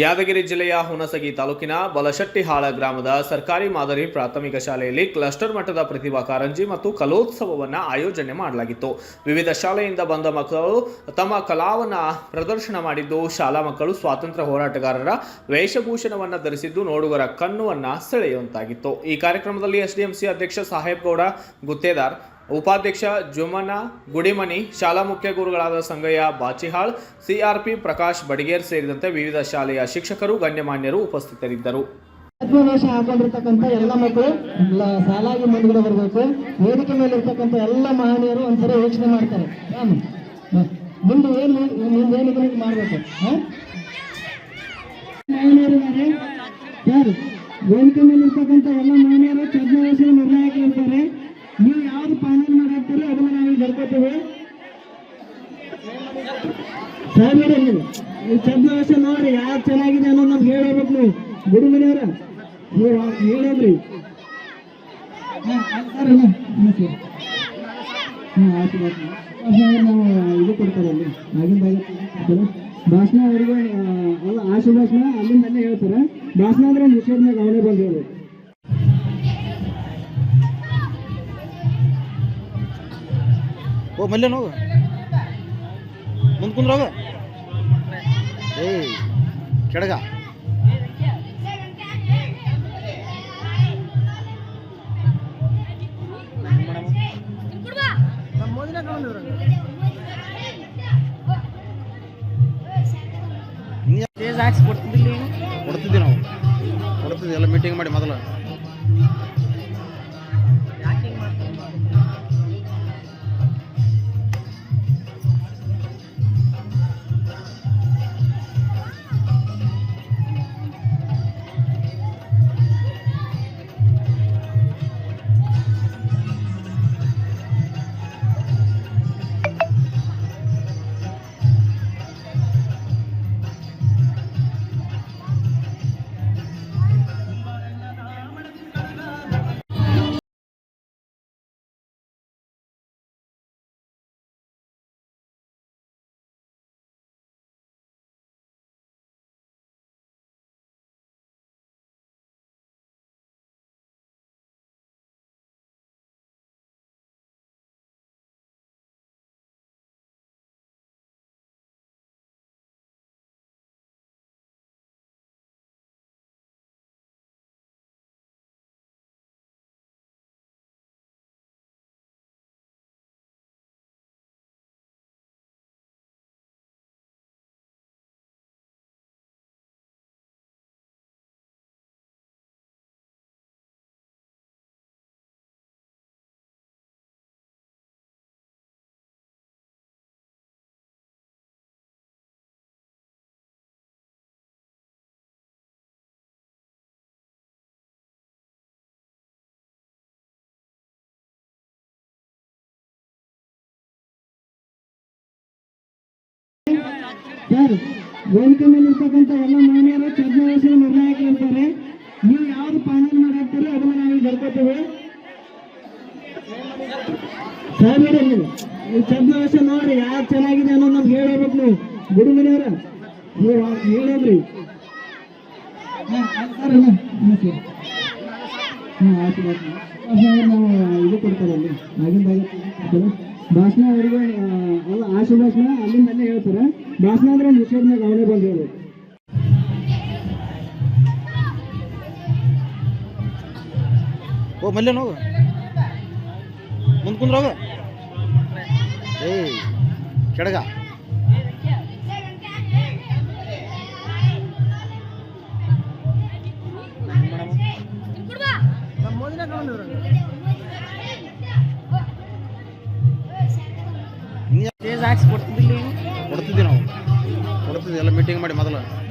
ಯಾದಗಿರಿ ಜಿಲ್ಲೆಯ ಹುಣಸಗಿ ತಾಲೂಕಿನ ಬಲಶಟ್ಟಿಹಾಳ ಗ್ರಾಮದ ಸರ್ಕಾರಿ ಮಾದರಿ ಪ್ರಾಥಮಿಕ ಶಾಲೆಯಲ್ಲಿ ಕ್ಲಸ್ಟರ್ ಮಟ್ಟದ ಪ್ರತಿಭಾ ಕಾರಂಜಿ ಮತ್ತು ಕಲೋತ್ಸವವನ್ನು ಆಯೋಜನೆ ಮಾಡಲಾಗಿತ್ತು. ವಿವಿಧ ಶಾಲೆಯಿಂದ ಬಂದ ಮಕ್ಕಳು ತಮ್ಮ ಕಲಾವನ್ನು ಪ್ರದರ್ಶನ ಮಾಡಿದ್ದು, ಶಾಲಾ ಮಕ್ಕಳು ಸ್ವಾತಂತ್ರ್ಯ ಹೋರಾಟಗಾರರ ವೇಷಭೂಷಣವನ್ನು ಧರಿಸಿದ್ದು, ನೋಡುಗರ ಕಣ್ಣುವನ್ನು ಸೆಳೆಯುವಂತಾಗಿತ್ತು. ಈ ಕಾರ್ಯಕ್ರಮದಲ್ಲಿ ಎಸ್ಡಿಎಂಸಿ ಅಧ್ಯಕ್ಷ ಸಾಹೇಬ್ ಗೌಡ ಗುತ್ತೇದಾರ್ ಉಪಾಧ್ಯಕ್ಷ ಜುಮನ ಗುಡಿಮನಿ, ಶಾಲಾ ಮುಖ್ಯ ಗುರುಗಳಾದ ಸಂಗಯ್ಯ ಬಾಚಿಹಾಳ್, ಸಿಆರ್ಪಿ ಪ್ರಕಾಶ್ ಬಡಿಗೇರ್ ಸೇರಿದಂತೆ ವಿವಿಧ ಶಾಲೆಯ ಶಿಕ್ಷಕರು, ಗಣ್ಯಮಾನ್ಯರು ಉಪಸ್ಥಿತರಿದ್ದರು. ವೇಷ ಹಾಕೊಂಡಿರ್ತಕ್ಕಂಥ ಎಲ್ಲ ಮಕ್ಕಳು ಸಾಲಾಗಿ ಮುಂದ್ಗಡೆ ಬರಬೇಕು. ವೇದಿಕೆ ಮೇಲೆ ಇರ್ತಕ್ಕಂಥ ಎಲ್ಲ ಮಹನೀಯರು ಒಂದ್ಸರಿ ಯೋಚನೆ ಮಾಡ್ತಾರೆ. ಮುಂದೆ ಏನು ಮುಂದೆ ಏನು ಮಾಡಬೇಕು? ಯಾರು? ವೇದಿಕೆ ಮೇಲೆ ಇರ್ತಕ್ಕಂಥ ಎಲ್ಲ ಮಹನೀಯರು ಛದ್ಮವೇಶ ನಿರ್ಣಾಯಕ ಇರ್ತಾರೆ ನೀವು ಯಾವ್ದು ಫೈನಲ್ ಮಾಡಿರ್ತೀರಿ ಅದನ್ನ ನಾವು ಬರ್ಕೋತೀವಿ ಸಾಹೇಬ್ರೆ ನೀವು ವ್ಯವಸ್ಥೆ ನೋಡ್ರಿ ಯಾರು ಚೆನ್ನಾಗಿದೆ ಅನ್ನೋದು ನಮ್ಗೆ ಹೇಳ್ಬೇಕು ನೀವು. ಗುಡಿ ಮನೆಯವರ ಹೇಳೋದ್ರಿ? ನಾವು ಇದು ಕೊಡ್ತಾರಲ್ಲಿ ಕೊಡ್ತಾರೆ. ಭಾಷಣ ಅವರಿಗೆ ಅಲ್ಲ ಆಶು ಭಾಷಣ, ಅಲ್ಲಿಂದ ಅಲ್ಲೇ ಹೇಳ್ತಾರೆ. ಭಾಷಣ ಅಂದ್ರೆ ಮೇಲೆ ಅವನೇ ಬಂದು ಹೇಳ್ಬೇಕು ಓ ಮಲ್ಯ ಮುಂದ್ ಮುಂದೆ ಕುಂದ್ರೋಗ. ಏಯ್ ಕೆಳಗ ಕೊಡ್ತಿದ್ವಿ ನಾವು. ಕೊಡ್ತಿದ್ವಿ ಎಲ್ಲ ಮೀಟಿಂಗ್ ಮಾಡಿ ಮೊದಲು. ಯಾರು ವೇದಿಕೆ ಮೇಲೆ ಇರ್ತಕ್ಕಂಥ ಎಲ್ಲ ಮಹಿಳೆಯರು ಛದ್ಮವೇಶ ನಿರ್ಣಾಯಕ ಇರ್ತಾರೆ ನೀವು ಯಾವ್ದು ಪಾನಲ್ ಮಾಡಿರ್ತೀರೋ ಅದನ್ನ ನಾವು ಬರ್ಕೋತೀವಿ. ಸಾಹೇಬ್ರೆ ನೀವು ಚರ್ಚೆ ನೋಡ್ರಿ ಯಾರು ಚೆನ್ನಾಗಿದೆ ಅನ್ನೋದು ನಮ್ಗೆ ಹೇಳ್ಬೇಕು ನೀವು. ಗುಡಿ ಮನೆಯವರ ನೀವು ಹೇಳೋದ್ರಿ. ಹಾ, ಸರ್, ಸರ್. ಆಯ್ತು, ನಾವು ಇದು ಕೊಡ್ತಾರೆ ಅಲ್ಲಿ ಆಗಿಂದ ಭಾಷಣ ಅವರಿಗೆ ಅಲ್ಲ ಆಶು ಭಾಷಣ ಅಲ್ಲಿಂದ ಅಲ್ಲೇ ಹೇಳ್ತಾರೆ. ಭಾಷಣ ಅಂದ್ರೆ ಮೇಲೆ ಅವನೇ ಬಂದು ಹೇಳ್ಬೇಕು ಓ ಮಲ್ಯ ನೋವು ಮುಂದೆ ಕುಂದ್ರೋಗ ಏಯ್ ಕೆಡಗ. ಎಲ್ಲ ಮೀಟಿಂಗ್ ಮಾಡಿ ಮೊದಲು.